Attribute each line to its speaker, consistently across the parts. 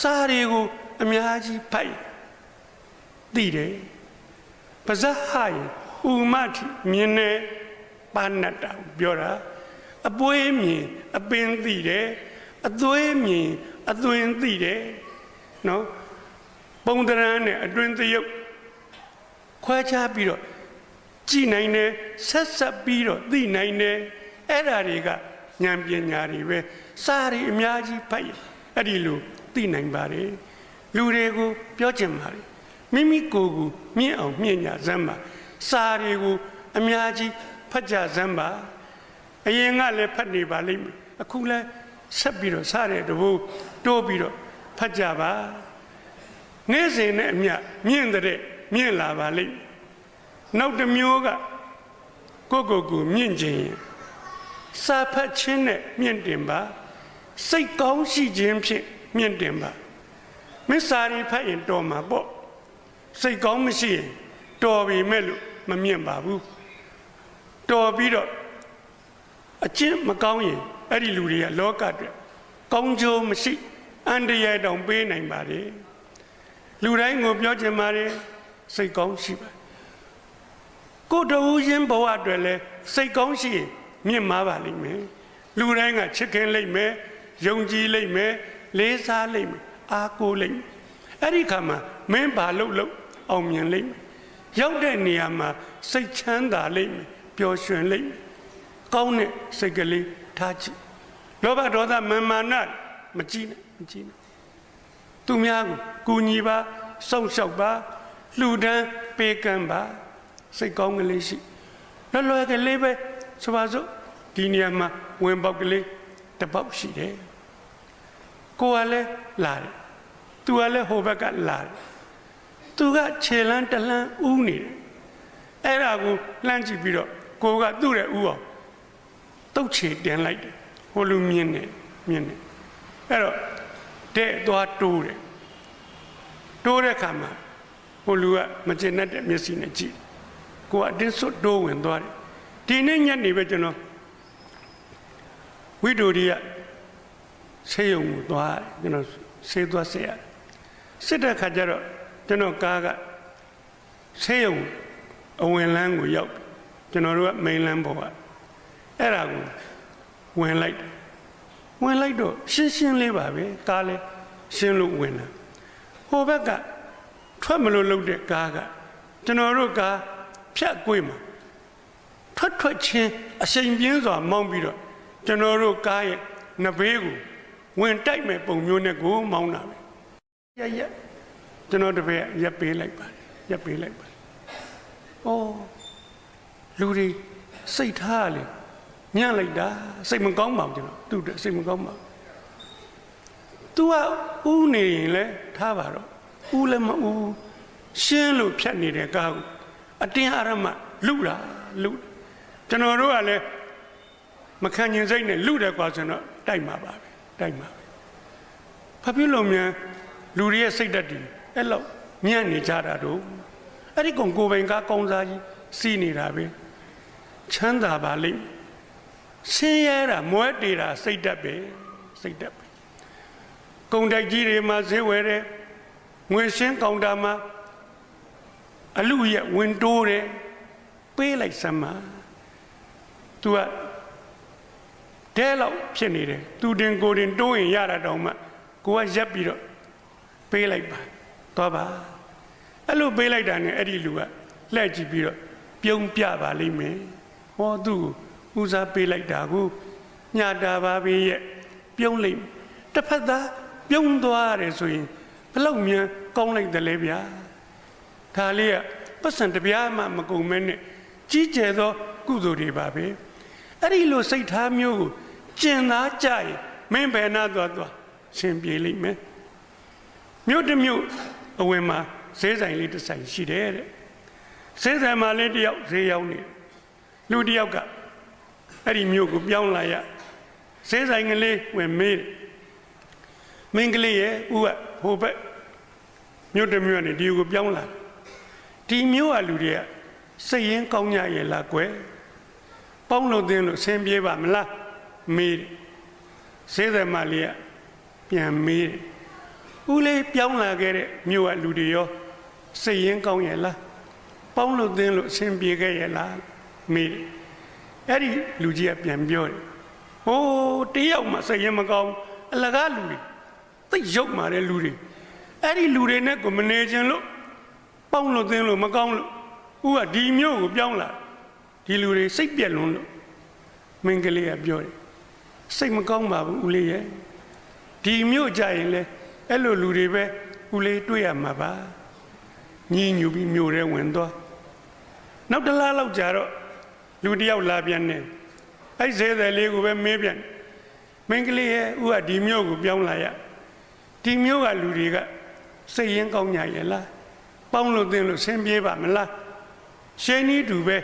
Speaker 1: စာတွေကိုအများကြီးဖတ်ရင်သိတယ်ပါဇက်ဟာရင်ဥမတိမြင်နေပါဏတ္တာကိုပြောတာအပွေးမြင်အပင်သိတယ်အသွေးမြင်အသွင်သိတယ်နော်ပုံတရံနဲ့အတွင်သရုပ်ခွဲခြားပြီးတော့ကြည်နိုင်တယ်ဆက်ဆက်ပြီးတော့သိနိုင်တယ်အဲ့ဓာတွေကဉာဏ်ပညာတွေပဲစာရီအများကြီးဖတ်ရင်အဲ့ဒီလို သိနိုင်ပါတယ်လူတွေကိုပြောချင်ပါတယ်မိမိကိုယ်ကိုမြင့်အောင်မြင့်ညာစမ်းပါစာတွေကိုအများကြီးဖတ်ကြစမ်းပါအရင်ကလည်းဖတ်နေပါလိမ့်မယ်အခုလည်းဆက်ပြီးတော့စားတဲ့တဘူတိုးပြီးတော့ဖတ်ကြပါနေ့စဉ်နဲ့အမျှမြင့်တဲ့မြင့်လာပါလိမ့်မယ်နောက်တစ်မျိုးကကိုယ့်ကိုယ်ကိုမြင့်ခြင်းရင်စာဖတ်ခြင်းနဲ့မြင့်တင်ပါစိတ်ကောင်းရှိခြင်းဖြင့် မြင့်တင်ပါမစ္စာရီဖတ်ရင်တော်မှာပေါ့စိတ်ကောင်းမရှိရင်တော်ပြီမဲ့လို့မမြင့်ပါဘူးတော်ပြီးတော့အကျင့်မကောင်းရင်အဲ့ဒီလူတွေကလောကအတွက်ကောင်းကျိုးမရှိအန္တရာယ်တောင်ပေးနိုင်ပါတယ်လူတိုင်းကိုပြောချင်ပါတယ်စိတ်ကောင်းရှိပါကိုတူချင်းဘဝအတွက်လဲစိတ်ကောင်းရှိရင်မြင့်မားပါလိမ့်မယ်လူတိုင်းကချစ်ခင်လိမ့်မယ်ယုံကြည်လိမ့်မယ် လေးစားလိမ့်မယ်အားကိုးလိမ့်မယ်အဲ့ဒီခါမှာမင်းဘာလုပ်လို့အောင်မြင်လိမ့်မယ်ရောက်တဲ့နေရာမှာစိတ်ချမ်းသာလိမ့်မယ်ပျော်ရွှင်လိမ့်မယ်ကောင်းတဲ့စိတ်ကလေးထားကြည့်လောဘဒေါသမာမာနမကြည့်နဲ့မကြည့်နဲ့သူများကိုကူညီပါစောင့်ရှောက်ပါလှူဒန်းပေးကမ်းပါစိတ်ကောင်းကလေးရှိလွယ်လွယ်ကလေးပဲဆိုပါစို့ဒီနေရာမှာဝင်ပေါက်ကလေးတစ်ပေါက်ရှိတယ် ကိုကလည်းလာတယ်သူကလည်းဟိုဘက်ကလာတယ်သူကခြေလန်းတလန်းဥနေတယ်အဲ့ဒါကိုလှမ်းကြည့်ပြီးတော့ကိုကသူ့ရဲ့ဥအောင်တုတ်ချေတင်လိုက်တယ်ဟိုလူမြင်နေမြင်နေအဲ့တော့တဲ့သွားတိုးတယ်တိုးတဲ့ခါမှာဟိုလူကမကျင်တတ်တဲ့မျက်စိနဲ့ကြည့်ကိုကအတင်းစွတ်တိုးဝင်သွားတယ်ဒီနေ့ညနေပဲကျွန်တော်ဝိဒိုရီက ဆေးရုံကိုသွားတယ်ကျွန်တော်ဆေးသွားဆေးရတယ်စစ်တဲ့ခါကျတော့ကျွန်တော်ကားကဆေးရုံအဝင်လန်းကိုရောက်ကျွန်တော်တို့ကမိန်လန်းပေါ်ကအဲ့ဒါကိုဝင်လိုက်တယ်ဝင်လိုက်တော့ရှင်းရှင်းလေးပါပဲကားလဲရှင်းလို့ဝင်တာဟိုဘက်ကထွက်မလို့လုပ်တဲ့ကားကကျွန်တော်တို့ကားဖြတ်ကွေးမှာထွက်ထွက်ချင်းအရှိန်ပြင်းစွာမောင်းပြီးတော့ကျွန်တော်တို့ကားရဲ့နဘေးကို ဝင်တိုက်မဲ့ပုံမျိုးနဲ့ကိုမောင်းတာပဲရရကျွန်တော်တပည့်ရက်ပေးလိုက်ပါတယ်ရက်ပေးလိုက်ပါတယ်ဩလူတွေစိတ်ထားလေညံ့လိုက်တာစိတ်မကောင်းပါဘူးကျွန်တော်သူ့စိတ်မကောင်းပါဘူး तू ကဥနေရင်လဲထားပါတော့ဥလည်းမဥရှင်းလို့ဖြတ်နေတဲ့ကားကိုအတင်းအရမလူတာလူကျွန်တော်တို့ကလည်းမခံကျင်စိတ်နဲ့လူတယ်ကွာဆိုတော့တိုက်မှာပါပဲ တိုက်မှာပဲဘာဖြစ်လို့မြန်လူတွေရဲ့စိတ်ဓာတ်တွေအဲ့လောက်ညံ့နေကြတာတို့အဲ့ဒီကောင်ကိုယ်ပိုင်ကားကောင်းစားကြီးစီးနေတာပဲချမ်းသာပါလိမ့်မယ်ဆင်းရဲတာမွဲတေတာစိတ်ဓာတ်ပဲစိတ်ဓာတ်ပဲကုံတိုက်ကြီးတွေမှာဈေးဝယ်တယ်ငွေရှင်းကောင်တာမှာအလူရဲ့ဝင်တိုးတယ်ပေးလိုက်စမ်းမှာ तू က တဲလောက်ဖြစ်နေတယ်သူတင်ကိုတင်တိုးရင်ရတာတောင်မှကိုကရက်ပြီးတော့ပေးလိုက်ပါသွားပါအဲ့လိုပေးလိုက်တာနဲ့အဲ့ဒီလူကလှည့်ကြည့်ပြီးတော့ပြုံးပြပါလိမ့်မယ်ဟောသူ့ကိုဦးစားပေးလိုက်တာကိုညတာပါပဲရဲ့ပြုံးလိုက်တစ်ဖက်သားပြုံးသွားရတယ်ဆိုရင်ဘလောက်မြန်ကောင်းလိုက်တယ်လေဗျာဒါလေးကပတ်စံတပြားမှမကုန်မဲနဲ့ကြီးကျယ်သော ကုသိုလ်တွေပါပဲအဲ့ဒီလိုစိတ်ထားမျိုးကို ကျင်သားကြရင်မင်းဘယ်နာသွားသွားရှင်ပြေလိမ့်မယ်မြို့တစ်မြို့အဝင်မှာဈေးဆိုင်လေးတစ်ဆိုင်ရှိတယ်တဲ့ဈေးဆိုင်မှာလေးတယောက်ဈေးရောက်နေလူတယောက်ကအဲ့ဒီမြို့ကိုပြောင်းလာရဈေးဆိုင်ကလေးဝင်မေးမင်းကလေးရဲ့ဦးကဟိုဘက်မြို့တစ်မြို့ကနေဒီကိုပြောင်းလာဒီမြို့ကလူတွေကစိတ်ရင်းကောင်းကြရဲ့လားကွယ်ပေါင်းလို့သင်းလို့ဆင်းပြေးပါမလား မေးတယ်ဈေးဆိုင်မှာလေးကပြန်မေးတယ်ဟဦးလေးပြောင်းလာခဲ့တဲ့မြို့ကလူတွေရောစိတ်ရင်းကောင်းရဲ့လားပေါင်းလို့သင်းလို့အဆင်ပြေခဲ့ရဲ့လားမေးတယ်အဲ့ဒီလူကြီးကပြန်ပြောတယ်ဟိုးတယောက်မှစိတ်ရင်းမကောင်းအလကားလူတွေသိပ်ရုပ်မာတဲ့လူတွေအဲ့ဒီလူတွေနဲ့ကိုမနေခြင်းလို့ပေါင်းလို့သင်းလို့မကောင်းလို့ဦးကဒီမြို့ကိုပြောင်းလာဒီလူတွေစိတ်ပြက်လွန်းလို့မင်းကလေးကပြောတယ် စိတ်မကောင်းပါဘူးဦးလေးရဲ့ဒီမြို့ကြရင်လေအဲ့လိုလူတွေပဲဦးလေးတွေ့ရမှာပါညီညူပြီးမြို့ထဲဝင်သွားနောက်တစ်လားလောက်ကြာတော့လူတစ်ယောက်လာပြန်တယ်အဲ့ဇဲတယ်လေးကိုပဲမေးပြန်မင်းကလေးရဲ့ဦးကဒီမြို့ကိုပြောင်းလာရဒီမြို့ကလူတွေကစိတ်ရင်းကောင်းကြရဲ့လားပေါင်းလို့သင်လို့ဆင်းပြေးပါမလားရှင်းဤတူပဲ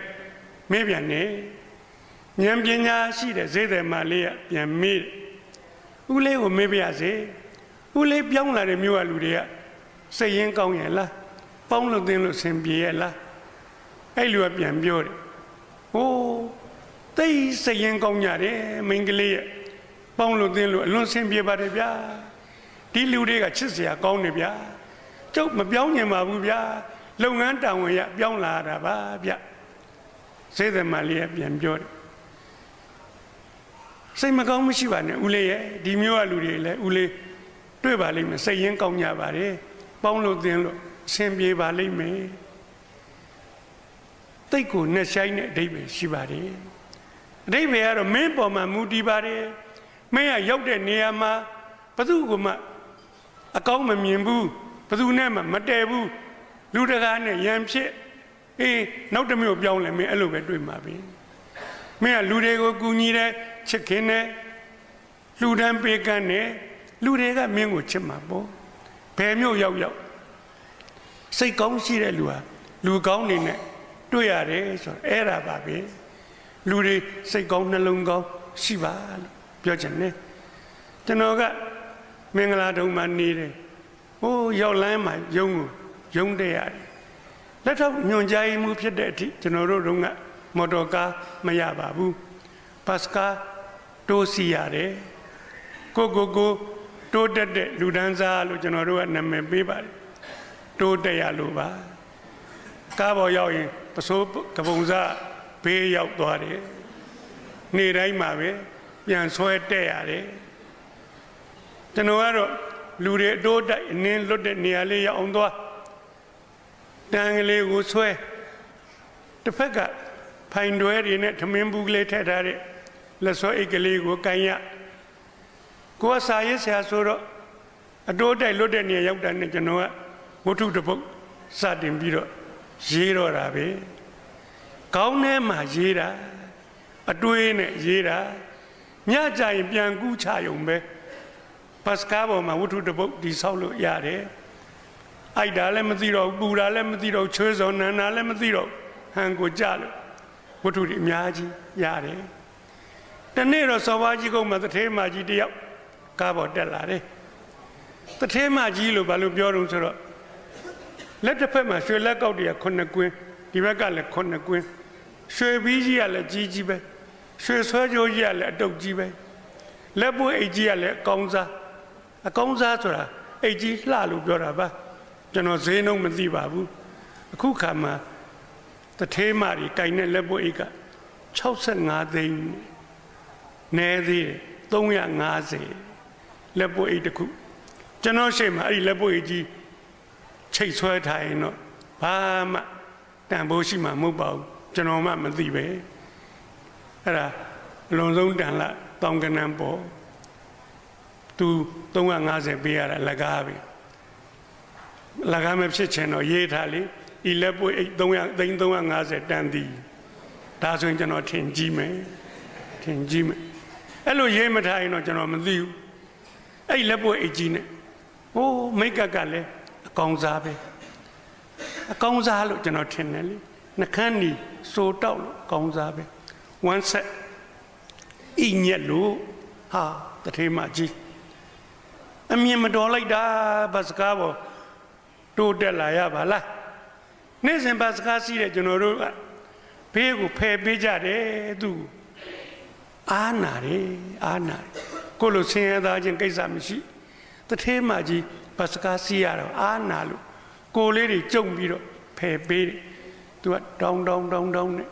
Speaker 1: မေးပြန်တယ် ဉာဏ်ပညာရှိတဲ့ဇေတယ်မလေးကပြန်မေးတယ်ဦးလေးကိုမေးပြရစေဦးလေးပြောင်းလာတဲ့မြို့ကလူတွေကစိတ်ရင်းကောင်းရဲ့လားပေါင်းလို့သင်လို့ဆင်ပြေရဲ့လားအဲ့လူကပြန်ပြောတယ်ဟိုးသိစိတ်ရင်းကောင်းကြတယ်မိန်းကလေးရဲ့ပေါင်းလို့သင်လို့အလွန်ဆင်ပြေပါတယ်ဗျာဒီလူတွေကချစ်စရာကောင်းတယ်ဗျာကျုပ်မပြောင်းညင်ပါဘူးဗျာလုပ်ငန်းတာဝန်ရပြောင်းလာတာပါဗျစေသမလေးကပြန်ပြောတယ် စိတ်မကောင်းမရှိပါနဲ့ဦးလေးရဲ့ဒီမျိုးကလူတွေလည်းဦးလေးတွေ့ပါလိမ့်မယ်စိတ်ရင်းကောင်းကြပါတယ်ပေါင်းလို့သင်လို့အဆင်ပြေပါလိမ့်မယ်တိတ်ကိုနဲ့ဆိုင်တဲ့အဓိပ္ပာယ်ရှိပါတယ်အဓိပ္ပာယ်ကတော့မင်းပေါ်မှာမူတည်ပါတယ်မင်းကရောက်တဲ့နေရာမှာဘသူကမှအကောင်းမမြင်ဘူးဘသူနဲ့မှမတည့်ဘူးလူတကာနဲ့ရံဖြစ်အေးနောက်တစ်မျိုးပြောင်းလဲမင်းအဲ့လိုပဲတွေ့မှာပြီမင်းကလူတွေကိုကူညီတဲ့ ချစ်ခင်တဲ့လူတန်းပေးကမ်းတဲ့လူတွေကမင်းကိုချစ်မှာပေါ့ဘယ်မျိုးရောက်ရောက်စိတ်ကောင်းရှိတဲ့လူဟာလူကောင်းနေနဲ့တွေ့ရတယ်ဆိုတော့အဲ့ဒါပါပဲလူတွေစိတ်ကောင်းနှလုံးကောင်းရှိပါလို့ပြောချင်တယ်ကျွန်တော်ကမင်္ဂလာတုံမှာနေတယ်ဟိုးရောက်လမ်းမှာယုံကိုယုံတဲ့ရတယ်လက်ထောက်ညွန်ကြားမှုဖြစ်တဲ့အထိကျွန်တော်တို့တုန်းကမော်တော်ကားမရပါဘူးဘတ်ကား တိုးစီရတယ်ကိုကိုကိုတိုးတက်တဲ့လူဒန်းစားလို့ကျွန်တော်တို့ကနာမည်ပေးပါတယ်တိုးတက်ရလို့ပါကားပေါ်ရောက်ရင်ပစိုးကပုံစားဘေးရောက်သွားတယ်နေ့တိုင်းမှာပဲပြန်ဆွဲတက်ရတယ်ကျွန်တော်ကတော့လူတွေအတိုးတိုက်အနင်းလွတ်တဲ့နေရာလေးရောက်အောင်သွားတန်ကလေးကိုဆွဲတစ်ဖက်ကဖိုင်တွဲတွေနဲ့ထမင်းဘူးကလေးထည့်ထားတဲ့ လက်ဆွဲအိတ်ကလေးကိုကန်ရကိုကစာရေးဆရာဆိုတော့အတိုးတိုက်လွတ်တဲ့နေရာရောက်တာနဲ့ကျွန်တော်ကဝတ္ထုတစ်ပုဒ်စတင်ပြီးတော့ရေးတော့တာပဲခေါင်းထဲမှာရေးတာအတွေးနဲ့ရေးတာညကြရင်ပြန်ကူးချရုံပဲပတ်စကားပေါ်မှာဝတ္ထုတစ်ပုဒ်ဒီဆောက်လို့ရတယ်အိုက်တာလည်းမသိတော့ပူတာလည်းမသိတော့ချွေးစောနန်းတာလည်းမသိတော့ဟန်ကိုကြလို့ဝတ္ထုတွေအများကြီးရတယ် တနေ့တော့စော်ဘာကြီးကုန်းမှာတထေးမကြီးတယောက်ကားပေါ်တက်လာတယ်တထေးမကြီးလို့ဘာလို့ပြောတော့ဆိုတော့လက်တစ်ဖက်မှာရွှေလက်ကောက်တွေကခုနှစ်ကွင်းဒီဘက်ကလည်းခုနှစ်ကွင်းရွှေဘီးကြီးကလည်းကြီးကြီးပဲရွှေဆွဲကြိုးကြီးကလည်းအတုပ်ကြီးပဲလက်ပွေးအိတ်ကြီးကလည်းအကောင်းစားအကောင်းစားဆိုတာအိတ်ကြီးလှလို့ပြောတာပါကျွန်တော်ဈေးနှုန်းမသိပါဘူးအခုခါမှာတထေးမကြီးကင်တဲ့လက်ပွေးအိတ်က65သိန်း နဲသေးတယ်350လက်ပွေးအိတ်တစ်ခုကျွန်တော်ရှိမှအဲ့ဒီလက်ပွေးအိတ်ကြီးချိတ်ဆွဲထားရင်တော့ဘာမှတန်ဖိုးရှိမှာမဟုတ်ပါဘူးကျွန်တော်မှမသိပဲအဲ့ဒါအလွန်ဆုံးတန်လာတောင်ကနန်းပေါ်သူ350ပေးရတာလက်ကားပဲလက်ကားမဖြစ်ချင်တော့ရေးထားလေဤလက်ပွေအိတ်300သိန်း350တန်သည်ဒါဆိုရင်ကျွန်တော်ထင်ကြည့်မယ်ထင်ကြည့်မယ် အဲ့လိုရေးမထားရင်တော့ကျွန်တော်မသိဘူးအဲ့လက်ပွေအိတ်ကြီးနဲ့ဟိုးမိတ်ကပ်ကလည်းအကောင်စားပဲအကောင်စားလို့ကျွန်တော်ထင်တယ်လေနှခမ်းနီစိုးတောက်လို့အကောင်စားပဲ one set ဤညက်လို့ဟာတထေးမကြီးအမြင်မတော်လိုက်တာဘတ်စကားပေါ်တိုးတက်လာရပါလားနေ့စဉ်ဘတ်စကားစီးတဲ့ကျွန်တော်တို့ကဘေးကိုဖယ်ပေးကြတယ်သူ အာနာတယ်အာနာတယ်ကိုလိုဆင်းရဲသားချင်းကိစ္စမရှိတထေးမကြီးပတ်စကားစီးရတော့အာနာလို့ကိုယ်လေးတွေကြုံပြီးတော့ဖယ်ပေးတယ်သူကတောင်းတောင်းတောင်းတောင်းနဲ့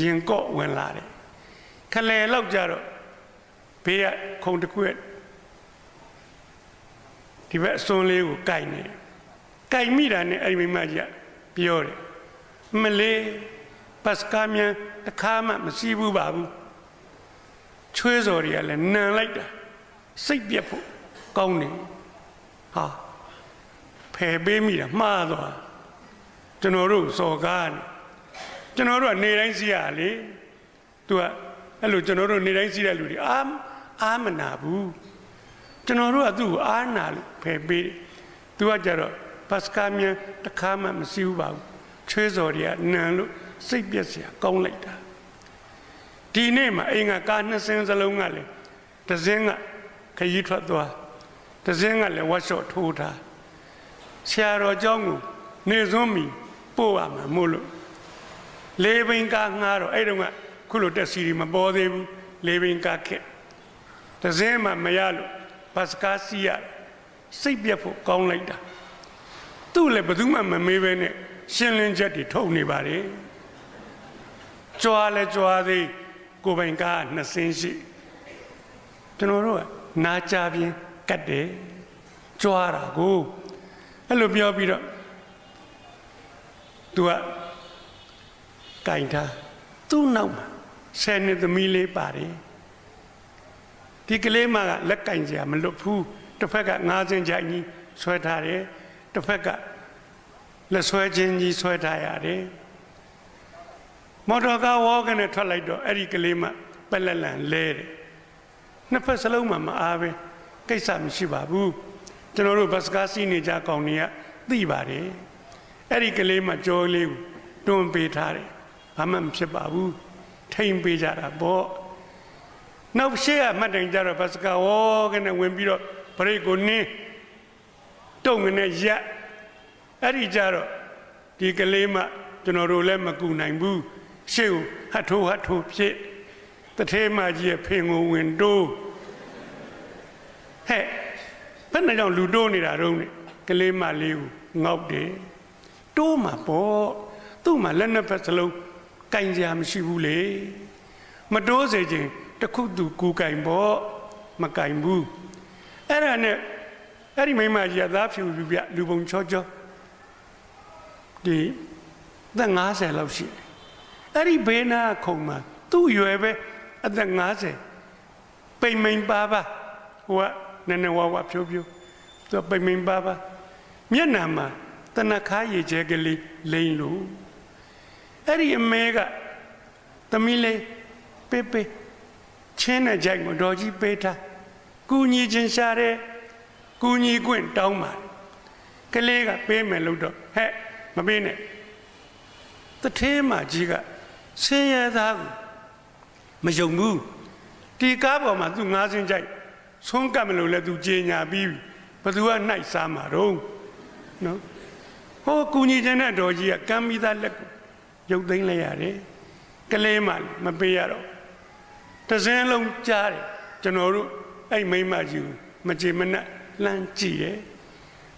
Speaker 1: ရင်ကော့ဝင်လာတယ်ခလဲလောက်ကြတော့ဘေးကခုံတစ်ခုရဲ့ဒီဘက်အစွန်းလေးကိုကြိုက်နေတယ်ကြိုက်မိတာနဲ့အဲ့ဒီမိမကြီးကပြောတယ်မလေးပတ်စကားမြန်တစ်ခါမှမစီးဘူးပါဘူး ချွေးစော်တွေကလည်းနံလိုက်တာစိတ်ပြက်ဖို့ကောင်းတယ်ဟာဖယ်ပေးမိတာမှားသွားကျွန်တော်တို့စော်ကားနေကျွန်တော်တို့ကနေတိုင်းစီးရလေသူကအဲ့လိုကျွန်တော်တို့နေတိုင်းစီးတဲ့လူတွေအာအာမနာဘူးကျွန်တော်တို့ကသူ့ကိုအာနာလို့ဖယ်ပေးတယ်သူကကြတော့ပတ်စကာမြန်တစ်ခါမှမစီးဘူးပါဘူးချွေးစော်တွေကနံလို့စိတ်ပြက်စရာကောင်းလိုက်တာ ဒီနေ့မှာအိမ်ကကားနှစ်စင်းစလုံးကလည်းတစ်စင်းကခရီးထွက်သွားတစ်စင်းကလည်းဝတ်လျှော့ထိုးထားဆရာတော်เจ้าကိုနေစွန်းမီပို့ရမှာမို့လို့လေးဘင်ကားငှားတော့အဲ့တုန်းကခုလိုတက်စီရီမပေါ်သေးဘူးလေးဘင်ကားခက်တစ်စင်းမှမရလို့ဘတ်စကားစီးရစိတ်ပြက်ဖို့ကောင်းလိုက်တာသူ့လည်းဘယ်သူမှမမေးဘဲနဲ့ရှင်းလင်းချက်တွေထုတ်နေပါတယ်ကြွားလဲကြွားသေး ကိုယ်ပိုင်ကားနှစ်စင်းရှိကျွန်တော်တို့ကနာကြပြင်းကတ်တယ်ကြွားတာကိုအဲ့လိုပြောပြီးတော့သူကကင်ထားသူ့နောက်မှာဆယ်နှစ်သမီးလေးပါတယ်ဒီကလေးမကလက်ကင်ကြမလွတ်ဘူးတစ်ဖက်ကငါးစင်ကြိုင်ကြီးဆွဲထားတယ်တစ်ဖက်ကလက်ဆွဲချင်းကြီးဆွဲထားရတယ် မော်တော်ကားဝေါ်ကနေထွက်လိုက်တော့အဲ့ဒီကလေးမပက်လက်လန်လဲတယ်နှစ်ဖက်စလုံးမှာမအားပဲကိစ္စမရှိပါဘူးကျွန်တော်တို့ဘတ်စကားစီးနေကြကောင်တွေကသိပါတယ်အဲ့ဒီကလေးမကြောလေးကိုတွန်းပေးထားတယ်ဘာမှမဖြစ်ပါဘူးထိန်ပေးကြတာပေါ့နောက်ရှေ့ကမှတ်တိုင်ကြတော့ဘတ်စကားဝေါ်ကနေဝင်ပြီးတော့ဘရိတ်ကိုနင်းတုံငနဲ့ရက်အဲ့ဒီကြတော့ဒီကလေးမကျွန်တော်တို့လည်းမကူနိုင်ဘူး ရှေ့ကိုဟတ်ထိုးဟတ်ထိုးဖြစ်တထဲမကြီးရဲ့ဖင်ကိုဝင်တိုးဟဲ့ဘယ်နဲ့ကြောင့်လူတိုးနေတာတော့နဲ့ကလေးမလေးကိုငေါက်တယ်တိုးမှာပေါ့သူ့မှာလက်နှစ်ဖက်စလုံးကင်ကြမရှိဘူးလေမတိုးစေခြင်းတခုသူကူကင်ပေါ့မကင်ဘူးအဲ့ဒါနဲ့အဲ့ဒီမိမကြီးကသားဖြူပြပြလူပုံချောချောဒီသက်50လောက်ရှိတယ် အဲ့ဒီဘေးနာခုံမှာသူ့ရွယ်ပဲအသက်50ပိန်မိန်ပါပါဟိုကနည်းနည်းဝါဝါဖြိုးဖြိုးသူပိန်မိန်ပါပါမျက်နှာမှာတနခါရည်ကျဲကလေးလိမ့်လို့အဲ့ဒီအမေကသမီးလေးပေးပေးချင်းနဲ့ကြိုက်ကိုတော်ကြီးပေးထားကူညီခြင်းရှာတဲ့ကူညီခွင့်တောင်းပါကလေးကပေးမယ်လို့တော့ဟဲ့မပေးနဲ့တထဲမှာကြီးက ဆင်းရဲသားကိုမယုံဘူးဒီကားပေါ်မှာသူငါးစင်းကြိုက်ဆုံးကပ်မလို့လဲသူကြေညာပြီးဘသူကနှိုက်စားမှာတော့နော်ဟိုကူညီခြင်းတဲ့တော်ကြီးကကမ်းမိသားလက်ကိုရုပ်သိမ်းလိုက်ရတယ်ကလေးမှမပေးရတော့တစင်းလုံးကြားတယ်ကျွန်တော်တို့အဲ့မိမကြီးကိုမကြေမနက်လှမ်းကြည့်တယ်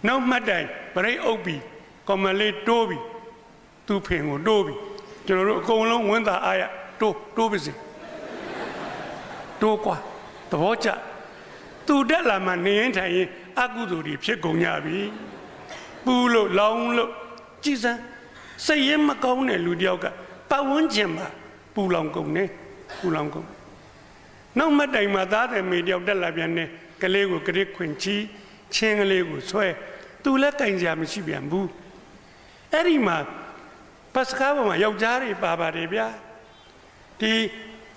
Speaker 1: နောက်မှတ်တိုင်ဗရိတ်အုပ်ပြီးကော်မလေးတိုးပြီးသူ့ဖင်ကိုတိုးပြီး ကျွန်တော်တို့အကုန်လုံးဝင်းသာအားရတိုးတိုးပါစေတိုးကွာသဘောကျသူတက်လာမှနေရင်ထိုင်ရင်အကုသိုလ်တွေဖြစ်ကုန်ကြပြီပူလို့လောင်းလို့ကြည်စမ်းစိတ်ရင်မကောင်းတဲ့လူတယောက်ကပတ်ဝန်းကျင်မှာပူလောင်ကုန်နေပူလောင်ကုန်နောက်မတိုင်မှာသားတယ်မေတယောက်တက်လာပြန်နေကလေးကိုကရစ်ခွင်ချီချင်းကလေးကိုဆွဲသူလည်းတိုင်စရာမရှိပြန်ဘူးအဲ့ဒီမှာ ပတ်စကားပေါ်မှာယောက်ျားတွေပါပါတယ်ဗျာဒီ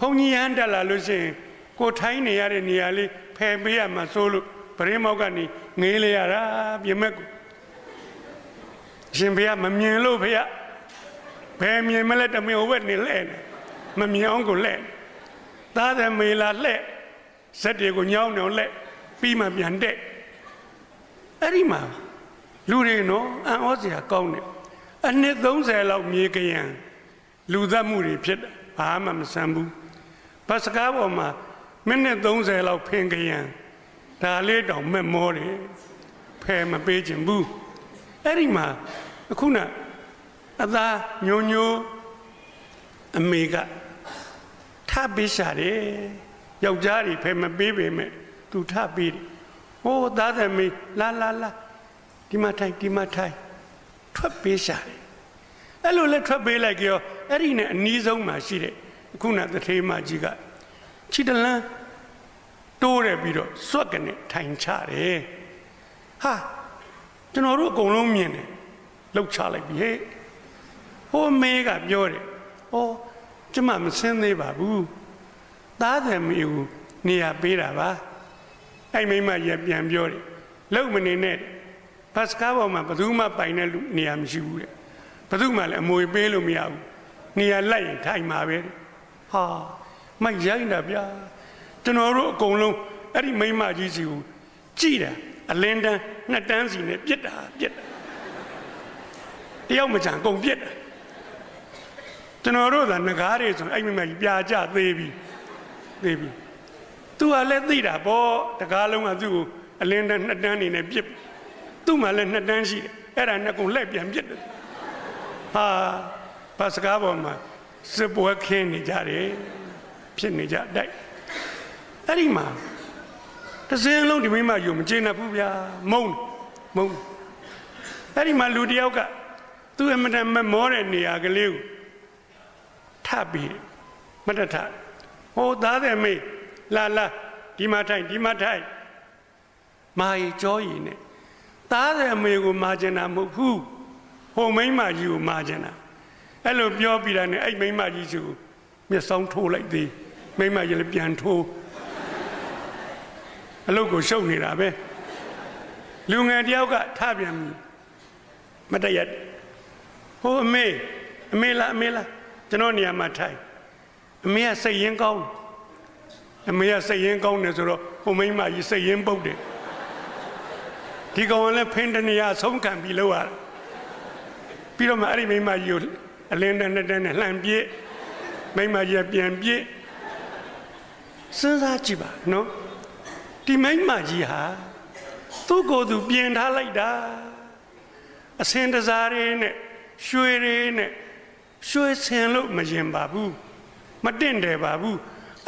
Speaker 1: ဘုံကြီးဟန်တက်လာလို့ရှိရင်ကိုထိုင်းနေရတဲ့နေရာလေးဖယ်ပေးရမှာစိုးလို့ပရင်းမောက်ကနေငေးလေရတာပြမက်ကိုရှင်ဖေကမမြင်လို့ဖေကဘယ်မြင်မလဲတမင်ဝက်နေလဲနေမမြင်အောင်ကိုလဲသားတယ်မေလာလှဲ့ဇက်တွေကိုညောင်းညောင်းလှဲ့ပြီးမှပြန်တဲ့အဲ့ဒီမှာလူတွေနော်အံ့ဩစရာကောင်းတယ် အနှစ်30လောက်မြေကရန်လူသက်မှုတွေဖြစ်တယ်ဘာမှမဆန်းဘူးဘတ်စကားပေါ်မှာမိနစ်30လောက်ဖင်ကရန်ဒါလေးတောင်မဲ့မောတယ်ဖဖယ်မပေးခြင်းဘူးအဲ့ဒီမှာအခုနအသားညိုညိုအမေကထပေးရှာတယ်ယောက်ျားတွေဖယ်မပေးပေမဲ့သူထပေးတယ်ဟိုးသားသမီးလာလာလာဒီမှာထိုင်ဒီမှာထိုင် ထွက်ပေးရှာတယ်အဲ့လိုလဲထွက်ပေးလိုက်ကြောအဲ့ဒီနဲ့အနီးဆုံးမှာရှိတဲ့အခုနတထေးမကြီးကခြိတလန်းတိုးတယ်ပြီးတော့စွက်ကနေထိုင်ချတယ်ဟာကျွန်တော်တို့အကုန်လုံးမြင်တယ်လှုပ်ချလိုက်ပြီဟဲ့ဟိုမေးကပြောတယ်ဩကျမမစင်းသေးပါဘူးသားတယ်မေကိုနေရာပေးတာပါအဲ့မိမကြီးကပြန်ပြောတယ်လုံမနေနဲ့ ဘတ်စကားပေါ်မှာဘယ်သူမှပိုင်တဲ့လူနေရာမရှိဘူးတဲ့ဘယ်သူမှလည်းအမွေပေးလို့မရဘူးနေရာလိုက်ရင်ထိုင်မှာပဲတဲ့ဟာမိုက်ရိုင်းတာဗျာကျွန်တော်တို့အကုန်လုံးအဲ့ဒီမိမကြီးစီကိုကြည်တာအလင်းတန်းနှစ်တန်းစီနဲ့ပြစ်တာပြစ်တာတယောက်မကြံကုန်ပြစ်တာကျွန်တော်တို့ကငကားတွေဆိုအဲ့မိမကြီးပြာကျသေးပြီသေးပြီသူကလည်းသိတာပေါ့တကားလုံးကသူ့ကိုအလင်းတန်းနှစ်တန်းနေနဲ့ပြစ် သူ့မှာလည်းနှစ်တန်းရှိတယ်အဲ့ဒါနှစ်ကုန်လက်ပြန်ပြစ်တယ်ဟာဘတ်စကားပေါ်မှာစစ်ပွဲခင်းနေကြတယ်ဖြစ်နေကြတိုက်အဲ့ဒီမှာတစ်စင်းလုံးဒီမိမယူမကျေနပ်ဘူးဗျာမုံမုံအဲ့ဒီမှာလူတယောက်ကသူ့အမတန်မမောတဲ့နေရာကလေးကိုထပ်ပြီးမတထဟိုသားတယ်မေးလာလာဒီမှာထိုင်ဒီမှာထိုင်မာရီကြောရီနဲ့ သားတယ်မေကိုမာကျင်တာမဟုတ်ဘူးဟိုမိမကြီးကိုမာကျင်တာအဲ့လိုပြောပြီးတာနဲ့အဲ့မိမကြီးစုမျက်စောင်းထိုးလိုက်သေးမိမကြီးလည်းပြန်ထိုးအလုတ်ကိုရှုပ်နေတာပဲလူငယ်တယောက်ကထပြန်ပြီမတရက်ဟိုအမေအမေလားအမေလားကျွန်တော်နေရာမှာထိုင်အမေကစိတ်ရင်းကောင်းအမေကစိတ်ရင်းကောင်းတယ်ဆိုတော့ဟိုမိမကြီးစိတ်ရင်းပုတ်တယ် ဒီကောင်ကလည်းဖင်းတနေရဆုံးခံပြီးလောက်ရတာပြီးတော့မှအဲ့ဒီမိမကြီးကိုအလင်းတန်းတန်းနဲ့လှန်ပြစ်မိမကြီးကပြန်ပြစ်စဉ်းစားကြည့်ပါနော်ဒီမိမကြီးဟာသူ့ကိုယ်သူပြင်ထားလိုက်တာအစင်တစားတွေနဲ့ရွှေတွေနဲ့ရွှေဆင်လို့မရင်ပါဘူးမတင့်တယ်ပါဘူး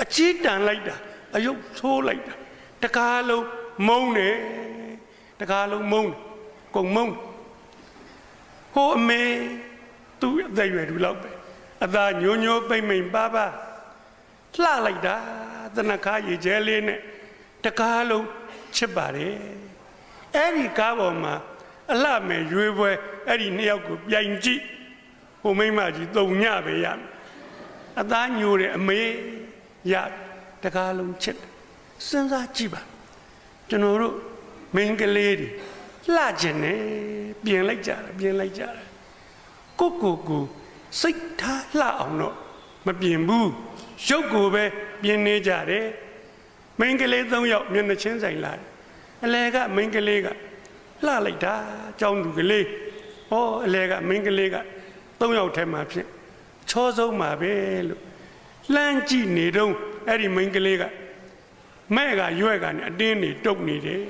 Speaker 1: အချီးတန်လိုက်တာအယုတ်ဆိုးလိုက်တာတကားလုံးမုံတယ် တကားလုံးမုံတယ်ကုန်မုံဟိုအမေသူ့အသက်ရွယ်သူလောက်ပဲအသာညိုညိုပိမ့်မိန်ပါပါလှလိုက်တာသနခါရေကျဲလေးနဲ့တကားလုံးချစ်ပါတယ်အဲ့ဒီကားပေါ်မှာအလှမဲ့ရွေးပွဲအဲ့ဒီနှစ်ယောက်ကိုပြိုင်ကြည့်ဟိုမိမကြီးတုံညပဲရမယ်အသားညိုတဲ့အမေရတကားလုံးချစ်စဉ်းစားကြည့်ပါကျွန်တော်တို့ မင်းကလေးတွေလှကျင်နေပြင်လိုက်ကြတယ်ပြင်လိုက်ကြတယ်ကိုကိုကိုစိတ်ထားလှအောင်တော့မပြင်ဘူးရုပ်ကိုပဲပြင်နေကြတယ်မင်းကလေး၃ယောက်မျက်နှာချင်းဆိုင်လာတယ်အလဲကမင်းကလေးကလှလိုက်တာကြောင်းသူကလေးဩအလဲကမင်းကလေးက၃ယောက်ထဲမှာဖြစ်ချောဆုံးမှာပဲလို့လှမ်းကြည့်နေတော့အဲ့ဒီမိန်းကလေးကမဲ့ကရွက်ကနေအတင်းနေတုတ်နေတယ်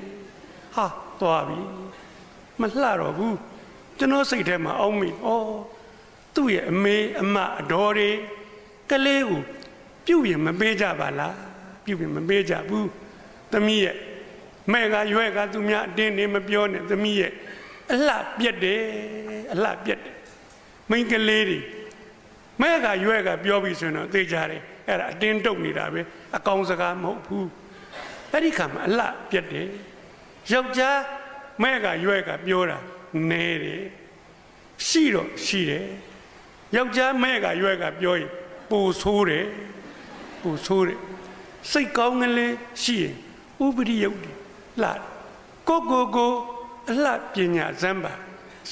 Speaker 1: ဟာသွားပြီမလှတော့ဘူးကျွန်တော်စိတ်ထဲမှာအောင်းမိဩသူ့ရဲ့အမေအမအတော်တွေကလေးကိုပြုတ်ရင်မပေးကြပါလားပြုတ်ရင်မပေးကြဘူးသမီးရဲ့မဲ့ကရွက်ကသူများအတင်းနေမပြောနဲ့သမီးရဲ့အလှပြက်တယ်အလှပြက်တယ်မိန်းကလေးတွေမဲ့ကရွက်ကပြောပြီးဆိုရင်တော့သိကြတယ်အဲ့ဒါအတင်းတုတ်နေတာပဲအကောင်စကားမဟုတ်ဘူးအဲ့ဒီခါမှာအလှပြက်တယ် ယောက်ျားမဲ့ကရွက်ကပြောတာနဲတယ်ရှိတော့ရှိတယ်ယောက်ျားမဲ့ကရွက်ကပြောရင်ပူဆိုးတယ်ပူဆိုးတယ်စိတ်ကောင်းကလေးရှိရင်ဥပရိယုတ်တယ်လှတယ်ကိုကိုကိုအလှပညာဇမ်းပါ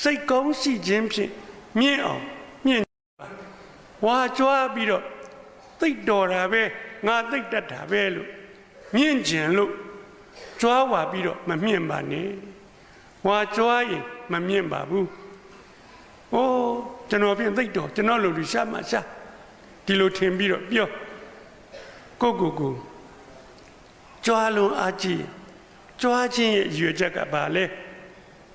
Speaker 1: စိတ်ကောင်းရှိခြင်းဖြင့်မြင့်အောင်မြင့်ပါဝါကြွားပြီးတော့သိတ်တော်တာပဲငါသိတ်တတ်တာပဲလို့မြင့်ကျင်လို့ ကြွားဝါပြီးတော့မမြင့်ပါနဲ့ဝါကြွားရင်မမြင့်ပါဘူး။အိုးကျွန်တော်ပြင်သိတ်တော်ကျွန်တော်လူလူရှာမှရှာဒီလိုထင်ပြီးတော့ပြောကိုကိုကိုကြွားလုံးအားကြည့်ကြွားခြင်းရဲ့ရွေချက်ကဘာလဲ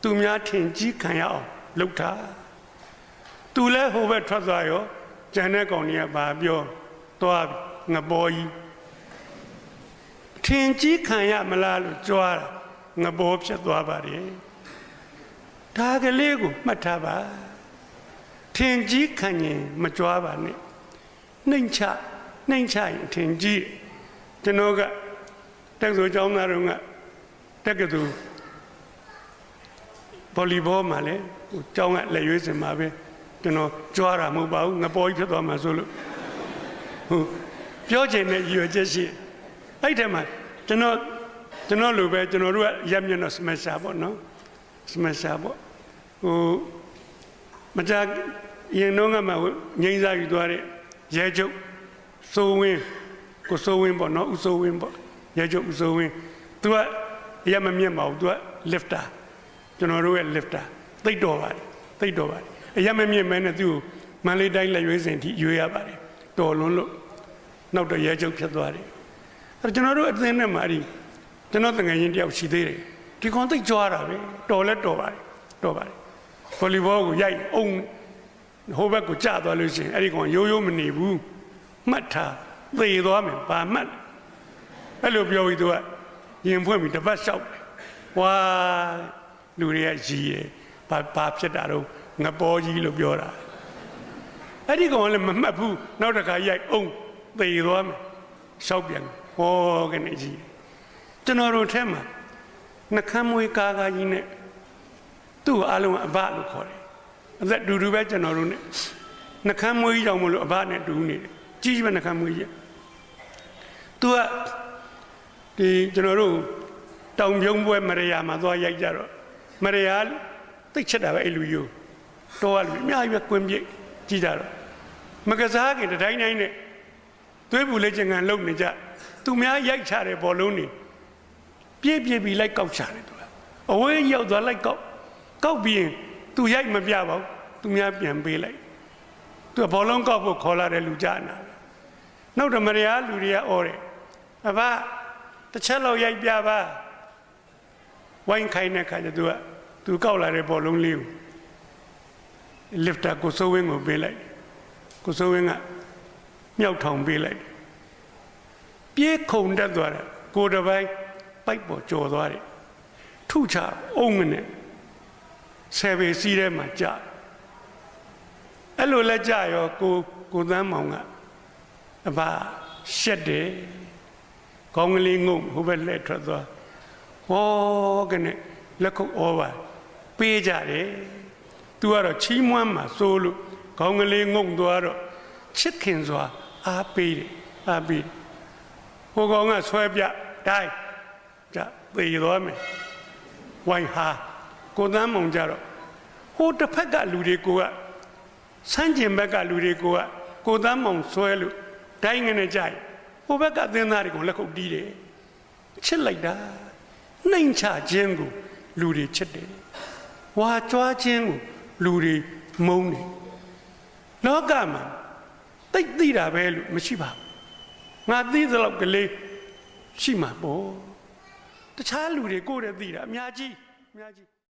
Speaker 1: သူများထင်ကြီးခံရအောင်လုပ်တာသူလည်းဟိုဘက်ထွက်သွားရောကျန်တဲ့ကောင်တွေကဘာပြောသွားငပေါ်ကြီး ထင်ကြီးခံရမလားလို့ကြွားတာငပေါ်ဖြစ်သွားပါတယ်ဒါကလေးကိုမှတ်ထားပါထင်ကြီးခံရင်မကြွားပါနဲ့နှိမ်ချနှိမ်ချရင်ထင်ကြီးကျွန်တော်ကတက်ဆိုကျောင်းသားတို့ကတက်ကတူဗောလီဘောမှာလေဟိုကျောင်းကလက်ရွေးစင်မှာပဲကျွန်တော်ကြွားတာမဟုတ်ပါဘူးငပေါ်ကြီးဖြစ်သွားမှာဆိုလို့ဟိုပြောချင်တဲ့ရည်ရွယ်ချက်ရှိ အဲ့ဒီမှာကျွန်တော်ကျွန်တော်လိုပဲကျွန်တော်တို့ကရက်မျက်နှာစမရှာပေါ့နော်စမရှာပေါ့ဟိုမကြရင်တော့ကမှငိမ့်စားယူသွားတဲ့ရဲချုပ်စိုးဝင်းကိုစိုးဝင်းပေါ့နော်ဦးစိုးဝင်းပေါ့ရဲချုပ်ဦးစိုးဝင်း तू ကရက်မမြင့်ပါဘူး तू က lifter ကျွန်တော်တို့ရဲ့ lifter သိတ်တော်ပါတယ်သိတ်တော်ပါတယ်အရက်မမြင့်မဲနဲ့သူ့ကိုမန္တလေးတိုင်းလက်ရွေးစင်ထိရွေးရပါတယ်တော်လွန်းလို့နောက်တော့ရဲချုပ်ဖြစ်သွားတယ် အဲကျွန်တော်တို့အသင်းနဲ့မာရီကျွန်တော်တငယ်ချင်းတယောက်ရှိသေးတယ်ဒီကောင်သိတ်ကြွားတာပဲတော်လဲတော်ပါတယ်တော်ပါတယ်ဗောလီဘောကိုရိုက်အောင်ဟိုဘက်ကိုကျသွားလို့ရှိရင်အဲ့ဒီကောင်ရိုးရိုးမနေဘူးမှတ်ထားသေသွားမယ်ဘာမှတ်အဲ့လိုပြောပြီးသူကရင်ဖွင့်ပြီးတပတ်လျှောက်တယ်ဝါလူတွေကရည်ရယ်ဘာဘာဖြစ်တာတော့ငပေါ်ကြီးလို့ပြောတာအဲ့ဒီကောင်လည်းမမှတ်ဘူးနောက်တစ်ခါရိုက်အောင်သေသွားမယ်လျှောက်ပြန် ဟောကနေကြီးကျွန်တော်တို့ထဲမှာနှကမ်းမွေးကားကားကြီးနဲ့သူ့အားလုံးအဘလို့ခေါ်တယ်အသက်ဒူဒူပဲကျွန်တော်တို့ ਨੇ နှကမ်းမွေးကြီးကြောင့်မလို့အဘနဲ့တူနေတယ်ကြီးကြီးပဲနှကမ်းမွေးကြီးသူကဒီကျွန်တော်တို့တောင်ပြုံးပွဲမရယာမှာသွားရိုက်ကြတော့မရယာသိတ်ချက်တာပဲအဲ့လူယူတော့လူအများကြီးပဲကွင်းပြိတ်ကြည့်ကြတော့မကစားခင်တတိုင်းတိုင်းနဲ့သွေးပူလေးချင်ကန်လုံနေကြ သူများရိုက်ချတဲ့ဘောလုံးတွေပြည့်ပြည့်ပြီးလိုက်ကောက်ချတယ်သူကအဝေးရောက်သွားလိုက်ကောက်ကောက်ပြီးရင်သူရိုက်မပြပါဘူးသူများပြန်ပေးလိုက်သူကဘောလုံးကောက်ဖို့ခေါ်လာတဲ့လူကြနာနောက်တော့မရယာလူတွေကအော်တယ်အဘတစ်ချက်လောက်ရိုက်ပြပါဝိုင်းခိုင်းတဲ့ခါကျသူကသူကောက်လာတဲ့ဘောလုံးလေးကို lifter ကိုစိုးဝင်းကိုပေးလိုက်ကိုစိုးဝင်းကမြောက်ထောင်ပေးလိုက် ပြေးခုန်တက်သွားတယ်ကိုတစ်ပိုင်းပိုက်ပေါ်ကျော်သွားတယ်ထုချအုံးနဲ့ဆယ်ပေစီးထဲမှာကြာအဲ့လိုလက်ကြရောကိုကိုသန်းမောင်ကအဘရှက်တယ်ကောင်းကလေးငုံဟိုဘက်လက်ထွက်သွားဟောကနေလက်ခုပ်ဩပါပေးကြတယ်သူကတော့ချီးမွမ်းမှာစိုးလို့ခေါင်းကလေးငုံသွားတော့ချစ်ခင်စွာအားပေးတယ်အားပေး ဟိုကောင်ကဆွဲပြတိုင်းကြသေသွားမယ်ဝိုင်ဟာကိုသန်းမုံကြတော့ဟိုတစ်ဖက်ကလူတွေကိုကစမ်းကျင်ဘက်ကလူတွေကိုကကိုသန်းမုံဆွဲလို့တိုင်းငနဲ့ကြိုက်ဟိုဘက်ကအသင်းသားတွေကိုလက်ခုပ်တီးတယ်ချစ်လိုက်တာနှိမ်ချခြင်းကိုလူတွေချစ်တယ်ဝါကြွားခြင်းကိုလူတွေမုန်းတယ်လောကမှာတိတ်သိတာပဲလို့မရှိပါဘူး ငါသိသလောက်ကလေးရှိမှာပေါ့တခြားလူတွေကိုယ်တည်းသိတာအများကြီးအများကြီး